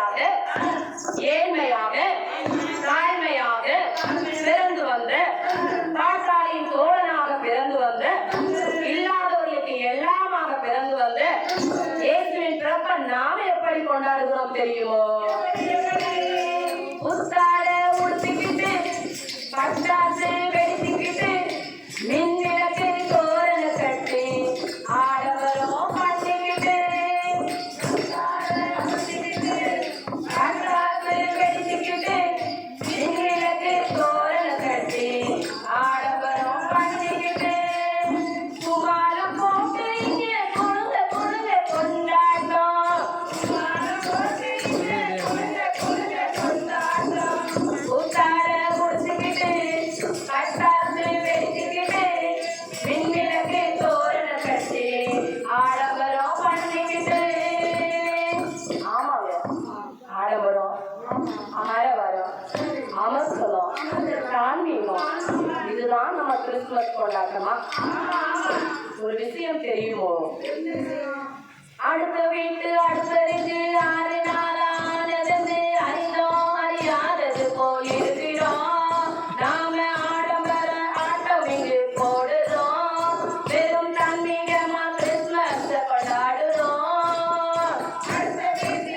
ஏழ்மையாக ஏழ்மையாக தாய்மையாக பிறந்து வந்த பாட்டாளியின் தோழனாக பிறந்து வந்த இல்லாதவர்களுக்கு எல்லாமாக பிறந்து வந்த இயேசுவின் பிறப்ப நாம் எப்படி கொண்டாடுகிறோம் தெரியுமோ? கிறிஸ்துமஸ் கொண்டாட்டமா? ஒரு விஷயம் தெரியுமோ? அடுத்த வீட்டு அடுத்தறிஞ்சு ஆறு நாளானது அறிந்தோம் அறியாதது போயிருக்கிறோம் நாம ஆடம்பர ஆட்டம் இங்கு போடுறோம் வெறும் தன்மீகமா கிறிஸ்துமஸ் கொண்டாடுறோம் அடுத்த வீட்டு